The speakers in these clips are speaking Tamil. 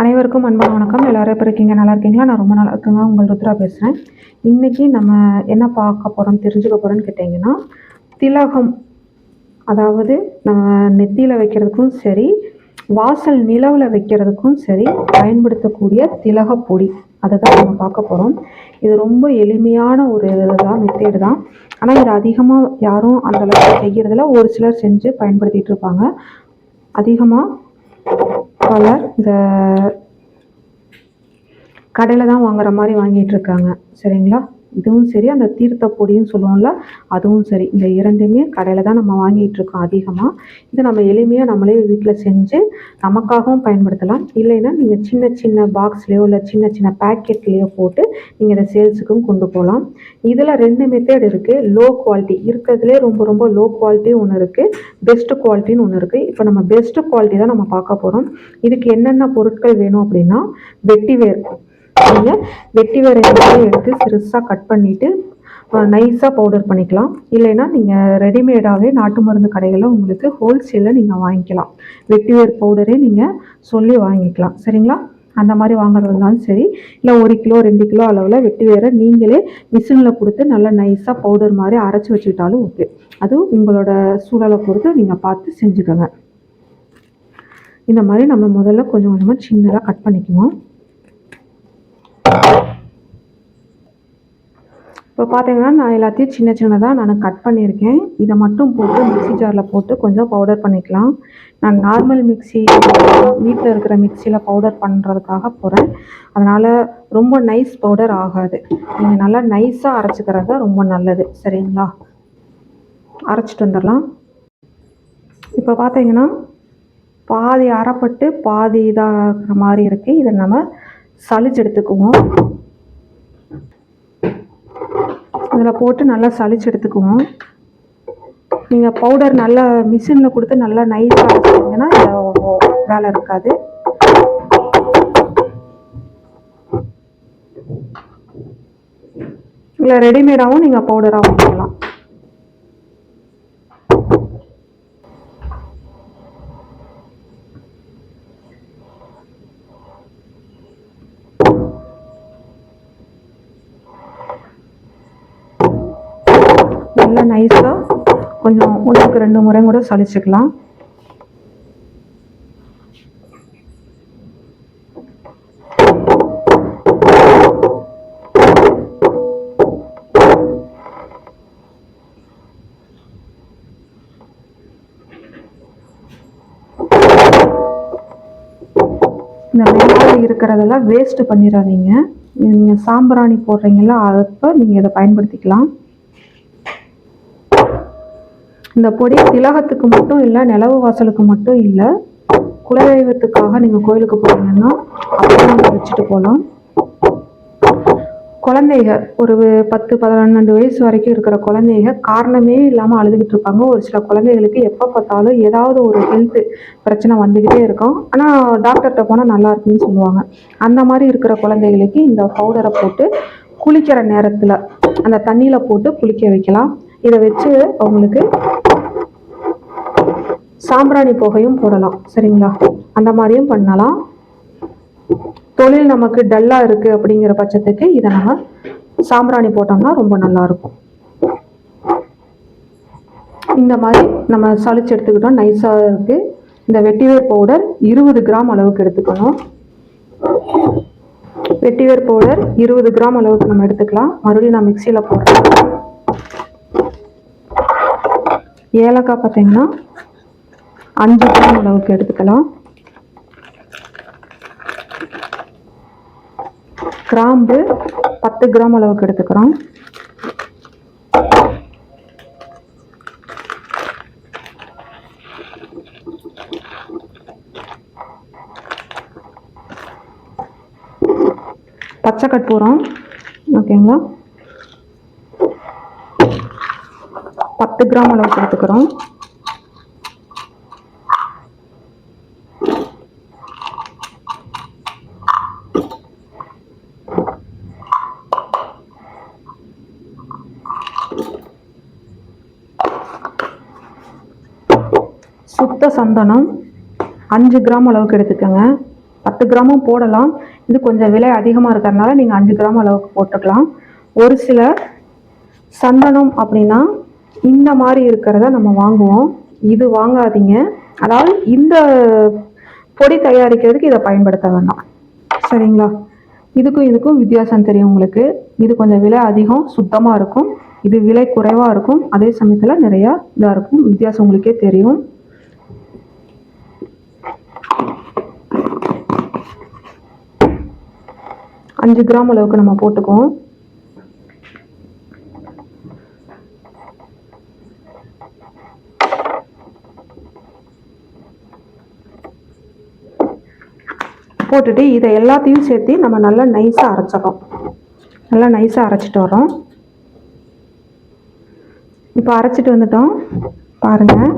அனைவருக்கும் அன்பான வணக்கம். எல்லோரும் எப்படி இருக்கீங்க நல்லா இருக்கீங்களா? நான் ரொம்ப நல்லா இருக்குங்க. உங்கள் ருத்ரா பேசுகிறேன் இன்றைக்கி நம்ம என்ன பார்க்க போகிறோம் தெரிஞ்சுக்க போகிறோன்னு கேட்டிங்கன்னா திலகம் அதாவது நம்ம நெத்தியில் வைக்கிறதுக்கும் சரி வாசல் நிலவில் வைக்கிறதுக்கும் சரி பயன்படுத்தக்கூடிய திலகப்பொடி பொடி. அதை தான் நம்ம பார்க்க போகிறோம் இது ரொம்ப எளிமையான ஒரு இதுதான் மெத்தேடு தான். ஆனால் இது அதிகமாக யாரும் அந்த அளவுக்கு செய்கிறதில்ல ஒரு சிலர் செஞ்சு பயன்படுத்திகிட்டு இருப்பாங்க. அதிகமாக பலர் இந்த கடையில் தான் வாங்குகிற மாதிரி வாங்கிட்டு இருக்காங்க. சரிங்களா? இதுவும் சரி அந்த தீர்த்த பொடியும் சொல்லுவோம்ல அதுவும் சரி. இந்த இரண்டுமே கடையில் தான் நம்ம வாங்கிட்டு இருக்கோம் அதிகமாக இது நம்ம எளிமையாக நம்மளே வீட்டில் செஞ்சு நமக்காகவும் பயன்படுத்தலாம். இல்லைன்னா நீங்கள் சின்ன சின்ன பாக்ஸ்லேயோ இல்லை சின்ன சின்ன பேக்கெட்லேயோ போட்டு நீங்கள் இதை சேல்ஸுக்கும் கொண்டு போகலாம். இதில் ரெண்டு மெத்தட் இருக்குது லோ குவாலிட்டி இருக்கிறதுலே ரொம்ப ரொம்ப லோ குவாலிட்டி ஒன்று இருக்குது பெஸ்ட் குவாலிட்டின்னு ஒன்று இருக்குது இப்போ நம்ம பெஸ்ட் குவாலிட்டி தான் நம்ம பார்க்க போகிறோம் இதுக்கு என்னென்ன பொருட்கள் வேணும் அப்படின்னா வெட்டிவேர் நீங்கள் வெட்டிவேரை இந்த எடுத்து சிறுசாக கட் பண்ணிவிட்டு நைஸாக பவுடர் பண்ணிக்கலாம். இல்லைன்னா நீங்கள் ரெடிமேடாகவே நாட்டு மருந்து கடைகளில் உங்களுக்கு ஹோல்சேலில் நீங்கள் வாங்கிக்கலாம். வெட்டிவேர் பவுடரே நீங்கள் சொல்லி வாங்கிக்கலாம். சரிங்களா? அந்த மாதிரி வாங்குறது இருந்தாலும் சரி. இல்லை ஒரு கிலோ ரெண்டு கிலோ அளவில் வெட்டி வேற நீங்களே மிஷினில் கொடுத்து நல்லா நைஸாக பவுடர் மாதிரி அரைச்சி வச்சுக்கிட்டாலும் ஓகே அது உங்களோட சூழலை பொறுத்து நீங்கள் பார்த்து செஞ்சுக்கோங்க. இந்த மாதிரி நம்ம முதல்ல கொஞ்சம் கொஞ்சமாக சின்னதாக கட் பண்ணிக்குவோம். இப்போ பார்த்தீங்கன்னா நான் எல்லாத்தையும் சின்ன சின்னதாக நான் கட் பண்ணியிருக்கேன். இதை மட்டும் போட்டு மிக்சி ஜாரில் போட்டு கொஞ்சம் பவுடர் பண்ணிக்கலாம். நான் நார்மல் மிக்சி வீட்டில் இருக்கிற மிக்சியில் பவுடர் பண்ணுறதுக்காக போகிறேன் அதனால் ரொம்ப நைஸ் பவுடர் ஆகாது. நீங்கள் நல்லா நைஸாக அரைச்சிக்கிறது தான் ரொம்ப நல்லது. சரிங்களா? அரைச்சிட்டு வந்துடலாம். இப்போ பார்த்தீங்கன்னா பாதி அரைப்பட்டு பாதி இதாக இருக்கிற மாதிரி இருக்குது இதை நம்ம சளிச்சு எடுத்துக்குவோம். அதில் போட்டு நல்லா சளிச்சு எடுத்துக்குவோம். நீங்கள் பவுடர் நல்லா மிஷினில் கொடுத்து நல்லா நைஸாக அரைச்சிட்டிங்கன்னா வேலை இருக்காது. இல்லை ரெடிமேடாகவும் நீங்கள் பவுடராகவும் பண்ணலாம் நல்லா நைஸாக கொஞ்சம் ஒன்றுக்கு ரெண்டு முறை கூட சளிச்சுக்கலாம் இந்த மேலே இருக்கிறதெல்லாம் வேஸ்ட் பண்ணிடாதீங்க. நீங்கள் சாம்பிராணி போடுறீங்களா அப்போ நீங்கள் இதை பயன்படுத்திக்கலாம். இந்த பொடி திலகத்துக்கு மட்டும் இல்லை நிலவு வாசலுக்கு மட்டும் இல்லை குலதெய்வத்துக்காக நீங்கள் கோயிலுக்கு போனீங்கன்னா அப்படியே வச்சுட்டு போகலாம் குழந்தைக ஒரு பத்து பதினெண்டு வயசு வரைக்கும் இருக்கிற குழந்தைக காரணமே இல்லாமல் அழுதுகிட்டு இருப்பாங்க. ஒரு சில குழந்தைகளுக்கு எப்போ பார்த்தாலும் ஏதாவது ஒரு ஹெல்த் பிரச்சனை வந்துக்கிட்டே இருக்கும். ஆனால் டாக்டர்கிட்ட போனால் நல்லா இருக்குன்னு சொல்லுவாங்க. அந்த மாதிரி இருக்கிற குழந்தைகளுக்கு இந்த பவுடரை போட்டு குளிக்கிற நேரத்தில் அந்த தண்ணியில் போட்டு குளிக்க வைக்கலாம். இதை வச்சு அவங்களுக்கு சாம்பிராணி புகையும் போடலாம். சரிங்களா? அந்த மாதிரியும் பண்ணலாம். தொழில் நமக்கு டல்லாக இருக்குது அப்படிங்கிற பட்சத்துக்கு இதை நம்ம சாம்பிராணி போட்டோம்னா ரொம்ப நல்லாயிருக்கும் இந்த மாதிரி நம்ம சளிச்சு எடுத்துக்கிட்டோம். நைஸாக இருக்குது இந்த வெட்டிவேர் பவுடர் இருபது கிராம் அளவுக்கு எடுத்துக்கணும். வெட்டிவேர் பவுடர் இருபது கிராம் அளவுக்கு நம்ம எடுத்துக்கலாம். மறுபடியும் நான் மிக்சியில் போடுறேன். ஏலக்காய் பார்த்தீங்கன்னா அஞ்சு கிராம் அளவுக்கு எடுத்துக்கலாம். கிராம்பு பத்து கிராம் அளவுக்கு எடுத்துக்கிறோம். பச்சை கற்பூரம் ஓகேங்களா? பத்து கிராம் அளவுக்கு எடுத்துக்கிறோம். சுத்த சந்தனம் அஞ்சு கிராம் அளவுக்கு எடுத்துக்கோங்க. பத்து கிராமும் போடலாம். இது கொஞ்சம் விலை அதிகமாக இருக்கிறதுனால நீங்கள் அஞ்சு கிராம் அளவுக்கு போட்டுக்கலாம். ஒரு சில சந்தனம் அப்படின்னா இந்த மாதிரி இருக்கிறத நம்ம வாங்குவோம். இது வாங்காதீங்க. அதாவது இந்த பொடி தயாரிக்கிறதுக்கு இதை பயன்படுத்த வேண்டாம். சரிங்களா? இதுக்கும் இதுக்கும் வித்தியாசம் தெரியும் உங்களுக்கு. இது கொஞ்சம் விலை அதிகம் சுத்தமாக இருக்கும். இது விலை குறைவாக இருக்கும். அதே சமயத்தில் நிறையா இதாக இருக்கும். வித்தியாசம் உங்களுக்கே தெரியும். அஞ்சு கிராம் அளவுக்கு நம்ம போட்டுக்குவோம். போட்டுட்டு இதை எல்லாத்தையும் சேர்த்து நம்ம நல்லா நைஸாக அரைச்சிடறோம். நல்லா நைஸாக அரைச்சிட்டு வரோம் இப்போ அரைச்சிட்டு வந்துட்டோம். பாருங்கள்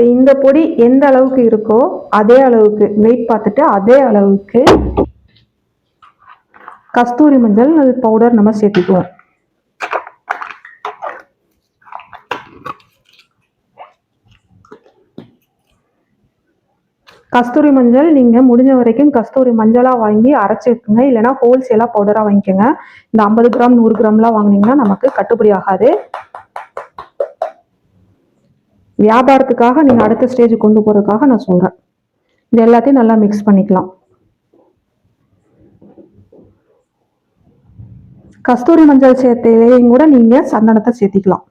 இப்போ இந்த பொடி எந்த அளவுக்கு இருக்கோ அதே அளவுக்கு வெயிட் பார்த்துட்டு அதே அளவுக்கு கஸ்தூரி மஞ்சள் பவுடர் நம்ம சேர்த்துக்குவோம். கஸ்தூரி மஞ்சள் நீங்கள் முடிஞ்ச வரைக்கும் கஸ்தூரி மஞ்சளாக வாங்கி அரைச்சிக்கோங்க. இல்லைனா ஹோல்சேலாக பவுடராக வாங்கிக்கோங்க. இந்த ஐம்பது கிராம் நூறு கிராம்லாம் வாங்குனீங்கன்னா நமக்கு கட்டுப்படி ஆகாது. வியாபாரத்துக்காக நீங்கள் அடுத்த ஸ்டேஜ் கொண்டு போகிறதுக்காக நான் சொல்கிறேன் இது எல்லாத்தையும் நல்லா மிக்ஸ் பண்ணிக்கலாம். கஸ்தூரி மஞ்சள் சேர்த்தையிலையும் கூட நீங்கள் சந்தனத்தை சேர்த்திக்கலாம்.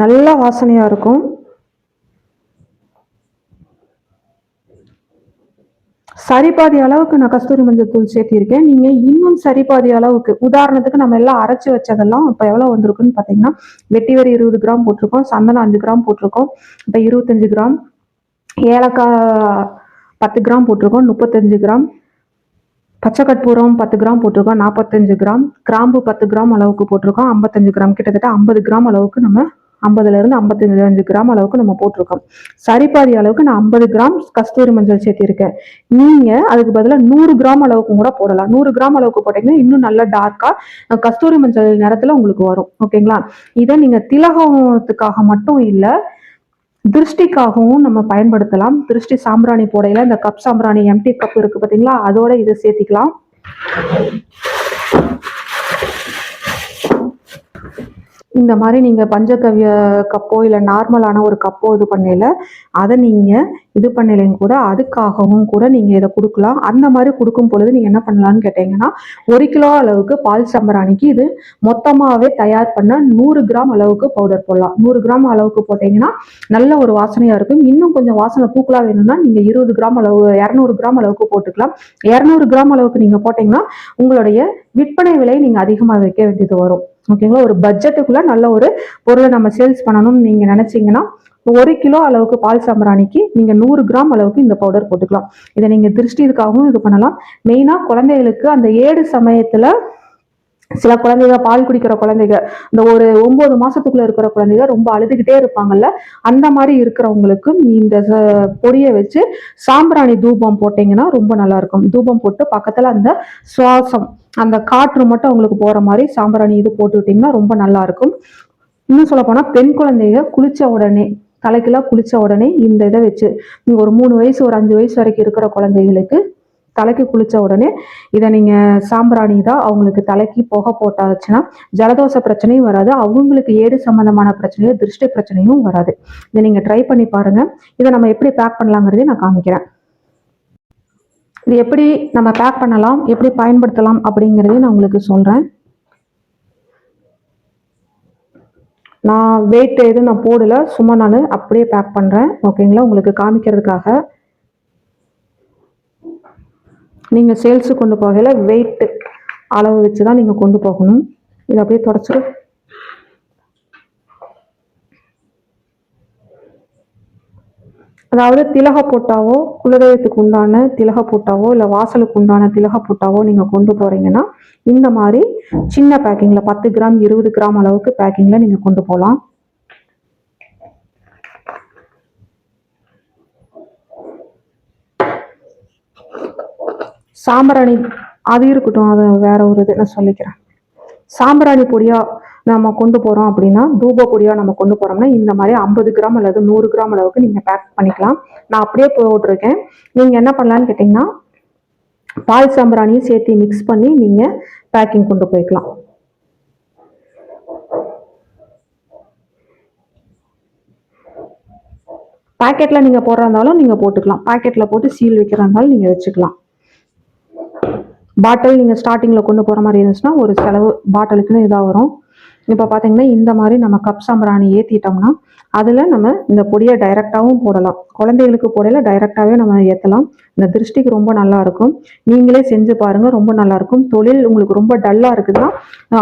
நல்ல வாசனையாக இருக்கும். சரிபாதி அளவுக்கு நான் கஸ்தூரி மஞ்சள் தூள் சேர்த்திருக்கேன். நீங்கள் இன்னும் சரிபாதி அளவுக்கு உதாரணத்துக்கு நம்ம எல்லாம் அரைச்சி வச்சதெல்லாம் இப்போ எவ்வளோ வந்திருக்குன்னு பார்த்தீங்கன்னா வெட்டிவேர் இருபது கிராம் போட்டிருக்கோம் சந்தனம் அஞ்சு கிராம் போட்டிருக்கோம் இப்போ இருபத்தஞ்சு கிராம் ஏலக்காய் பத்து கிராம் போட்டிருக்கோம் முப்பத்தஞ்சு கிராம் பச்சை கற்பூரம் பத்து கிராம் போட்டிருக்கோம் நாற்பத்தஞ்சு கிராம் கிராம்பு பத்து கிராம் அளவுக்கு போட்டிருக்கோம் ஐம்பத்தஞ்சு கிராம் கிட்டத்தட்ட ஐம்பது கிராம் அளவுக்கு நம்ம ஐம்பதுலேருந்து ஐம்பத்தஞ்சு அஞ்சு கிராம் அளவுக்கு நம்ம போட்டிருக்கோம். சரிபாதி அளவுக்கு நான் ஐம்பது கிராம் கஸ்தூரி மஞ்சள் சேர்த்திருக்கேன். நீங்கள் அதுக்கு பதிலாக நூறு கிராம் அளவுக்கு கூட போடலாம். நூறு கிராம் அளவுக்கு போட்டிங்கன்னா இன்னும் நல்லா டார்க்காக கஸ்தூரி மஞ்சள் நிறத்தில் உங்களுக்கு வரும். ஓகேங்களா இதை நீங்கள் திலகத்துக்காக மட்டும் இல்லை திருஷ்டிக்காகவும் நம்ம பயன்படுத்தலாம். திருஷ்டி சாம்பிராணி போடையில இந்த கப் சாம்பிராணி எம்டி கப் இருக்கு பாத்தீங்களா? அதோட இதை சேர்த்திக்கலாம். இந்த மாதிரி நீங்கள் பஞ்சகவ்ய கப்போ இல்லை நார்மலான ஒரு கப்போ இது பண்ணையில் அதை நீங்கள் இது பண்ணலைங்க கூட அதுக்காகவும் கூட நீங்கள் இதை கொடுக்கலாம். அந்த மாதிரி கொடுக்கும் பொழுது நீங்கள் என்ன பண்ணலான்னு கேட்டிங்கன்னா ஒரு கிலோ அளவுக்கு பால் சம்பராணிக்கு இது மொத்தமாகவே தயார் பண்ண நூறு கிராம் அளவுக்கு பவுடர் போடலாம். நூறு கிராம் அளவுக்கு போட்டிங்கன்னா நல்ல ஒரு வாசனையாக இருக்கும். இன்னும் கொஞ்சம் வாசனை தூக்கலாக வேணும்னா நீங்கள் இருபது கிராம் அளவு இரநூறு கிராம் அளவுக்கு போட்டுக்கலாம். இரநூறு கிராம் அளவுக்கு நீங்கள் போட்டிங்கன்னா உங்களுடைய விற்பனை விலை நீங்கள் அதிகமாக வைக்க வேண்டியது வரும். ஓகேங்களா? ஒரு பட்ஜெட்டுக்குள்ள நல்ல ஒரு பொருளை நம்ம சேல்ஸ் பண்ணணும்னு நீங்கள் நினச்சிங்கன்னா ஒரு கிலோ அளவுக்கு பால் சாம்பிராணிக்கு நீங்கள் நூறு கிராம் அளவுக்கு இந்த பவுடர் போட்டுக்கலாம். இதை நீங்கள் திருஷ்டி இதுக்காகவும் இது பண்ணலாம். மெயினாக குழந்தைகளுக்கு அந்த ஏடு சமயத்தில் சில குழந்தைங்க பால் குடிக்கிற குழந்தைங்க இந்த ஒரு ஒன்பது மாசத்துக்குள்ள இருக்கிற குழந்தைங்க ரொம்ப அழுதுகிட்டே இருப்பாங்கல்ல அந்த மாதிரி இருக்கிறவங்களுக்கும் இந்த பொடியை வச்சு சாம்பிராணி தூபம் போட்டீங்கன்னா ரொம்ப நல்லா இருக்கும். தூபம் போட்டு பக்கத்துல அந்த சுவாசம் அந்த காற்று மட்டும் அவங்களுக்கு போற மாதிரி சாம்பிராணி இது போட்டு விட்டீங்கன்னா ரொம்ப நல்லா இருக்கும். இன்னும் சொல்ல போனா பெண் குழந்தைங்க குளிச்ச உடனே தலைக்கெல்லாம் குளித்த உடனே இந்த இதை வச்சு ஒரு மூணு வயசு ஒரு அஞ்சு வயசு வரைக்கும் இருக்கிற குழந்தைகளுக்கு தலைக்கு குளித்த உடனே இதை நீங்கள் சாம்பிராணி தான் அவங்களுக்கு தலைக்கு புகை போட்டாச்சுன்னா ஜலதோஷ பிரச்சனையும் வராது. அவங்களுக்கு ஏடு சம்மந்தமான பிரச்சனையும் திருஷ்டி பிரச்சனையும் வராது. இதை நீங்கள் ட்ரை பண்ணி பாருங்கள் இதை நம்ம எப்படி பேக் பண்ணலாங்கிறதையும் நான் காமிக்கிறேன். இது எப்படி நம்ம பேக் பண்ணலாம் எப்படி பயன்படுத்தலாம் அப்படிங்கிறதையும் நான் உங்களுக்கு சொல்கிறேன் நான் வெயிட் எதுவும் நான் போடலை சும்மா நான் அப்படியே பேக் பண்ணுறேன் ஓகேங்களா உங்களுக்கு காமிக்கிறதுக்காக. நீங்கள் சேல்ஸு கொண்டு போகையில் வெயிட் அளவு வச்சு தான் நீங்கள் கொண்டு போகணும். இதை அப்படியே தொடச்சிட்டு அதாவது திலக போட்டாவோ குலதெய்வத்துக்கு உண்டான திலக போட்டாவோ இல்லை வாசலுக்கு உண்டான திலக போட்டாவோ நீங்கள் கொண்டு போகிறீங்கன்னா இந்த மாதிரி சின்ன பேக்கிங்கில் பத்து கிராம் இருபது கிராம் அளவுக்கு பேக்கிங்கில் நீங்கள் கொண்டு போகலாம் சாம்பிராணி அது இருக்கட்டும் அது வேற ஒரு இது நான் சொல்லிக்கிறேன். சாம்பிராணி பொடியாக நம்ம கொண்டு போகிறோம் அப்படின்னா தூப பொடியாக நம்ம கொண்டு போகிறோம்னா இந்த மாதிரி ஐம்பது கிராம் அல்லது நூறு கிராம் அளவுக்கு நீங்கள் பேக் பண்ணிக்கலாம். நான் அப்படியே போட்டிருக்கேன். நீங்கள் என்ன பண்ணலான்னு கேட்டிங்கன்னா பால் சாம்பிராணியும் சேர்த்து மிக்ஸ் பண்ணி நீங்கள் பேக்கிங் கொண்டு போய்க்கலாம். பேக்கெட்டில் நீங்கள் போடுறா இருந்தாலும் நீங்கள் போட்டுக்கலாம். பேக்கெட்டில் போட்டு சீல் வைக்கிறதா இருந்தாலும் நீங்கள் வச்சுக்கலாம். பாட்டில் நீங்கள் ஸ்டார்டிங்கில் கொண்டு போகிற மாதிரி இருந்துச்சுன்னா ஒரு செலவு பாட்டிலுக்குன்னு இதாக வரும். இப்போ பார்த்தீங்கன்னா இந்த மாதிரி நம்ம கப் சாம்பிராணி ஏற்றிட்டோம்னா அதில் நம்ம இந்த பொடியை டைரெக்டாகவும் போடலாம். குழந்தைகளுக்கு போடையில டைரெக்டாகவே நம்ம ஏற்றலாம் இந்த திருஷ்டிக்கு ரொம்ப நல்லா இருக்கும். நீங்களே செஞ்சு பாருங்கள் ரொம்ப நல்லாயிருக்கும் தொழில் உங்களுக்கு ரொம்ப டல்லாக இருக்குதுன்னா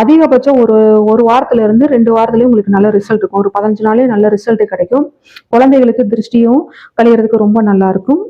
அதிகபட்சம் ஒரு ஒரு வாரத்துலேருந்து ரெண்டு வாரத்துலேயே உங்களுக்கு நல்ல ரிசல்ட் இருக்கும். ஒரு பதினஞ்சு நாளே நல்ல ரிசல்ட் கிடைக்கும். குழந்தைகளுக்கு திருஷ்டியும் கழியறதுக்கு ரொம்ப நல்லா இருக்கும்.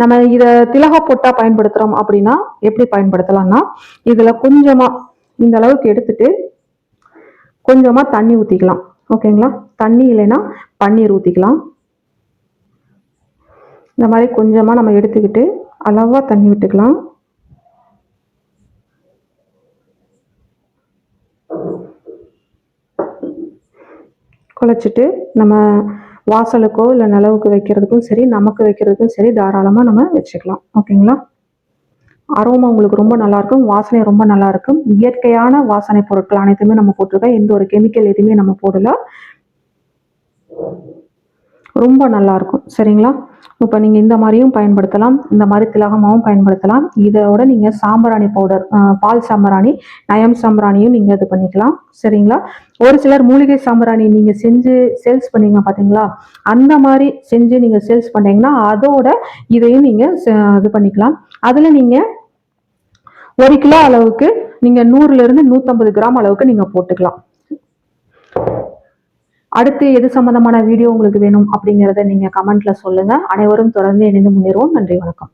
நம்ம இதை திலக பொட்டா பயன்படுத்துகிறோம் அப்படின்னா எப்படி பயன்படுத்தலாம்னா இதில் கொஞ்சமாக இந்த அளவுக்கு எடுத்துட்டு கொஞ்சமா தண்ணி ஊத்திக்கலாம். ஓகேங்களா? தண்ணி இல்லைன்னா பன்னீர் ஊத்திக்கலாம். இந்த மாதிரி கொஞ்சமா நம்ம எடுத்துக்கிட்டு அளவா தண்ணி விட்டுக்கலாம். குழச்சிட்டு நம்ம வாசலுக்கோ இல்லை நிலவுக்கு வைக்கிறதுக்கும் சரி நமக்கு வைக்கிறதுக்கும் சரி தாராளமாக நம்ம வச்சுக்கலாம். ஓகேங்களா? அரோமா உங்களுக்கு ரொம்ப நல்லாயிருக்கும் வாசனை ரொம்ப நல்லாயிருக்கும் இயற்கையான வாசனை பொருட்கள் அனைத்துமே நம்ம போட்டிருக்கோம். எந்த ஒரு கெமிக்கல் எதுவுமே நம்ம போடல. ரொம்ப நல்லாயிருக்கும் சரிங்களா? இப்போ நீங்கள் இந்த மாதிரியும் பயன்படுத்தலாம். இந்த மாதிரி திலகமாகவும் பயன்படுத்தலாம். இதோட நீங்கள் சாம்பிராணி பவுடர் பால் சாம்பிராணி நயம் சாம்பிராணியும் நீங்கள் இது பண்ணிக்கலாம். சரிங்களா? ஒரு சிலர் மூலிகை சாம்பிராணி நீங்கள் செஞ்சு சேல்ஸ் பண்ணீங்க பார்த்தீங்களா அந்த மாதிரி செஞ்சு நீங்கள் சேல்ஸ் பண்ணீங்கன்னா அதோட இதையும் நீங்கள் இது பண்ணிக்கலாம். அதில் நீங்கள் ஒரு கிலோ அளவுக்கு நீங்கள் நூறுலேருந்து நூற்றம்பது கிராம் அளவுக்கு நீங்கள் போட்டுக்கலாம். அடுத்து எது சம்பந்தமான வீடியோ உங்களுக்கு வேணும் அப்படிங்கிறத நீங்கள் கமெண்ட்ல சொல்லுங்க. அனைவரும் தொடர்ந்து இணைந்து முன்னேறுவோம். நன்றி வணக்கம்.